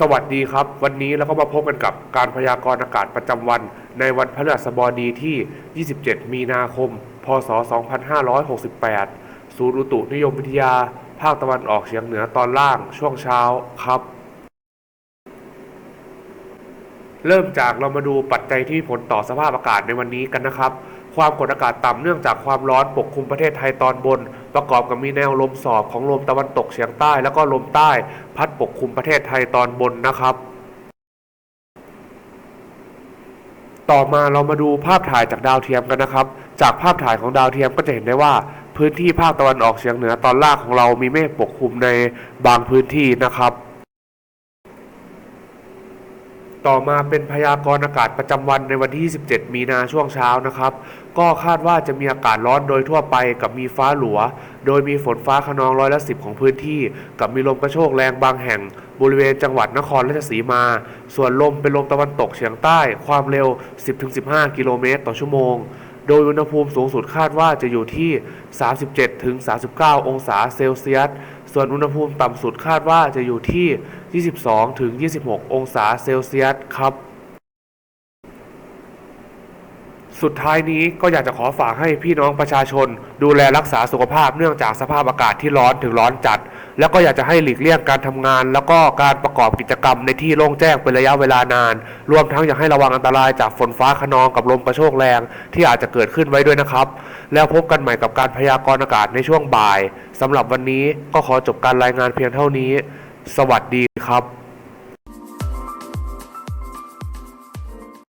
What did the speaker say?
สวัสดีครับ วันนี้เราก็มาพบกันกับการพยากรณ์อากาศประจำวัน ในวันพฤหัสบดีที่ 27 มีนาคม พศ 2568 ศูนย์อุตุนิยมวิทยา ภาคตะวันออกเฉียงเหนือตอนล่าง ช่วงเช้าครับ เริ่มจากเรามาดูปัจจัยที่มีผลต่อสภาพอากาศในวันนี้กันนะครับ ความกดอากาศต่ำเนื่องจากความร้อนปกคลุมประเทศไทยตอนบน ประกอบกับมีแนวลมสอบของลมตะวันตกเฉียงใต้ แล้วก็ลมใต้พัดปกคลุมประเทศไทยตอนบนนะครับ ต่อมาเรามาดูภาพถ่ายจากดาวเทียมกันนะครับ จากภาพถ่ายของดาวเทียมก็จะเห็นได้ว่าพื้นที่ภาคตะวันออกเฉียงเหนือตอนล่างของเรามีเมฆปกคลุมในบางพื้นที่นะครับ ต่อมาเป็นพยากรณ์อากาศประจำวันในวันที่ 27 มีนาช่วงเช้านะครับ ก็คาดว่าจะมีอากาศร้อนโดยทั่วไปกับมีฟ้าหลัว โดยมีฝนฟ้าขนองร้อยละสิบของพื้นที่ กับมีลมกระโชกแรงบางแห่ง บริเวณจังหวัดนครราชสีมา ส่วนลมเป็นลมตะวันตกเฉียงใต้ ความเร็ว 10-15 กิโลเมตรต่อชั่วโมง โดยอุณหภูมิสูงสุดคาดว่าจะอยู่ที่ 37-39 องศาเซลเซียส ส่วนอุณหภูมิต่ำสุดคาดว่าจะอยู่ที่ 22-26 องศาเซลเซียสครับ สุดท้ายนี้ก็อยากจะขอฝากให้พี่น้องประชาชน ดูแลรักษาสุขภาพเนื่องจากสภาพอากาศที่ร้อนถึงร้อนจัด แล้วก็อยากจะให้หลีกเลี่ยงการทำงาน แล้วก็การประกอบกิจกรรมในที่โล่งแจ้งเป็นระยะเวลานาน รวมทั้งอยากให้ระวังอันตรายจากฝนฟ้าขนองกับลมกระโชกแรง ที่อาจจะเกิดขึ้นไว้ด้วยนะครับ แล้วพบกันใหม่กับการพยากรณ์อากาศในช่วงบ่ายสำหรับวันนี้ก็ขอจบการรายงานเพียงเท่านี้ สวัสดีครับ